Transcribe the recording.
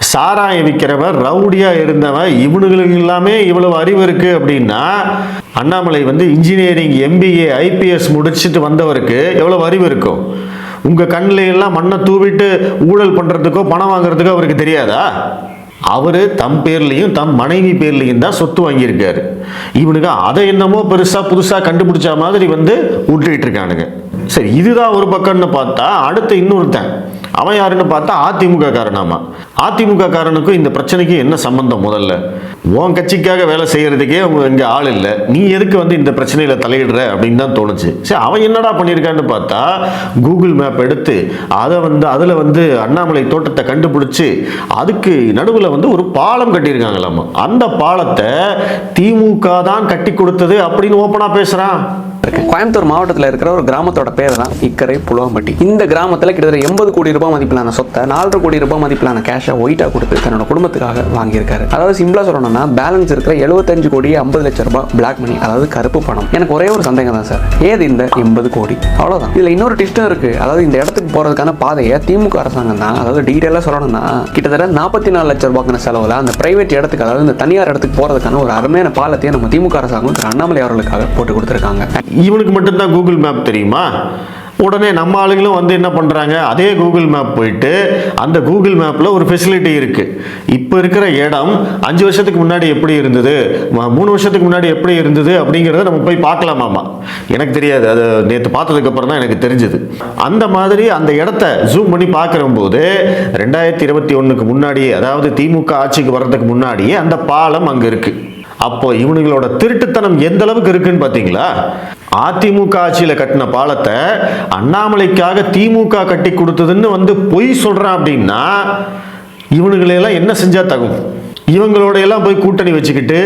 சாராயம் விற்கிறவன் ரவுடியா இருந்தவன் இவனுங்களுக்கு எல்லாமே இவ்வளவு அறிவு இருக்கு அப்படின்னா அண்ணாமலை வந்து இன்ஜினியரிங் எம்பிஏ ஐபிஎஸ் முடிச்சுட்டு வந்தவருக்கு எவ்வளவு அறிவு இருக்கும் உங்க கண்ணில எல்லாம் மண்ணை தூவிட்டு ஊழல் பண்றதுக்கோ பணம் வாங்குறதுக்கோ அவருக்கு தெரியாதா? அவர் தம் பேர்லையும் தம் மனைவி பேர்லையும் தான் சொத்து வாங்கியிருக்காரு. இவனுக்கு அதை என்னமோ பெருசாக புதுசாக கண்டுபிடிச்ச மாதிரி வந்து விட்டுக்கிட்டு இருக்கானுங்க சரி இதுதான் ஒரு பக்கம்னு பார்த்தா அடுத்த இன்னொருத்தன். அவன் யாருன்னு பார்த்தா அதிமுக காரனாமா அதிமுக காரனுக்கும் இந்த பிரச்சனைக்கு என்ன சம்பந்தம் முதல்ல? உன் கட்சிக்காக வேலை செய்யறதுக்கே அவங்க இங்கே ஆள் இல்லை. நீ எதுக்கு வந்து இந்த பிரச்சனையில் தலையிடுற அப்படின்னு தான் தோணுச்சு. சரி அவன் என்னடா பண்ணியிருக்கான்னு பார்த்தா கூகுள் மேப் எடுத்து அதை வந்து அதில் வந்து அண்ணாமலை தோட்டத்தை கண்டுபிடிச்சி அதுக்கு நடுவில் வந்து ஒரு பாலம் கட்டியிருக்காங்களாமா அந்த பாலத்தை திமுக தான் கட்டி கொடுத்தது அப்படின்னு ஓப்பனாக பேசுகிறான் பார்த்துருக்கேன் கோயம்புத்தூர் மாவட்டத்தில் இருக்கிற ஒரு கிராமத்தோட பேர் தான் இக்கரை புலுவாம்பட்டி இந்த கிராமத்தில் கிட்டத்தட்ட எண்பது கோடி ரூபாய் மதிப்பிலான சொத்தை நாலரை கோடி ரூபாய் மதிப்பிலான கேஷை ஒயிட்டாக கொடுத்து தன்னோட குடும்பத்துக்காக வாங்கியிருக்காரு. அதாவது சிம்பிளா சொல்லணும்னா பேலன்ஸ் இருக்கிற எழுபத்தஞ்சு கோடி ஐம்பது லட்சம் ரூபாய் பிளாக் மணி அதாவது கருப்பு பணம். எனக்கு ஒரே ஒரு சந்தேகம் தான் சார். ஏது இந்த எண்பது கோடி? அவ்வளோதான் இதில் இன்னொரு டிஸ்டும் இருக்கு. அதாவது இந்த இடத்துக்கு போகிறதுக்கான பாதையை திமுக அரசாங்கம் தான் அதாவது டீட்டெயிலாக சொல்லணும்னா கிட்டத்தட்ட நாற்பத்தி நாலு லட்சம் ரூபாய்க்கான செலவில் அந்த பிரைவேட் இடத்துக்கு அதாவது இந்த தனியார் இடத்துக்கு போகிறதுக்கான ஒரு அருமையான பாலத்தையே நம்ம திமுக அரசாங்கம் திரு அண்ணாமலை அவர்களுக்காக போட்டு கொடுத்துருக்காங்க. இவனுக்கு மட்டும்தான் கூகுள் மேப் தெரியுமா? உடனே நம்ம ஆளுங்களும் வந்து என்ன பண்ணுறாங்க அதே கூகுள் மேப் போயிட்டு அந்த கூகுள் மேப்பில் ஒரு ஃபெசிலிட்டி இருக்குது இப்போ இருக்கிற இடம் அஞ்சு வருஷத்துக்கு முன்னாடி எப்படி இருந்தது? மூணு வருஷத்துக்கு முன்னாடி எப்படி இருந்தது? அப்படிங்கிறத நம்ம போய் பார்க்கலாமாமா? எனக்கு தெரியாது. அது நேற்று பார்த்ததுக்கப்புறம் தான் எனக்கு தெரிஞ்சது. அந்த மாதிரி அந்த இடத்த ஜூம் பண்ணி பார்க்குறம்போது ரெண்டாயிரத்தி இருபத்தி ஒன்றுக்கு முன்னாடியே அதாவது திமுக ஆட்சிக்கு வர்றதுக்கு முன்னாடியே அந்த பாலம் அங்கே இருக்குது அப்போ இவனுங்களோட திருட்டுத்தனம் எந்த அளவுக்கு இருக்குன்னு பார்த்தீங்களா? அதிமுக ஆட்சியில் கட்டின பாலத்தை அண்ணாமலைக்காக திமுக கட்டி கொடுத்ததுன்னு வந்து பொய் சொல்கிறான் அப்படின்னா இவனுங்களையெல்லாம் என்ன செஞ்சால் தகும்? இவங்களோட எல்லாம் போய் கூட்டணி வச்சுக்கிட்டு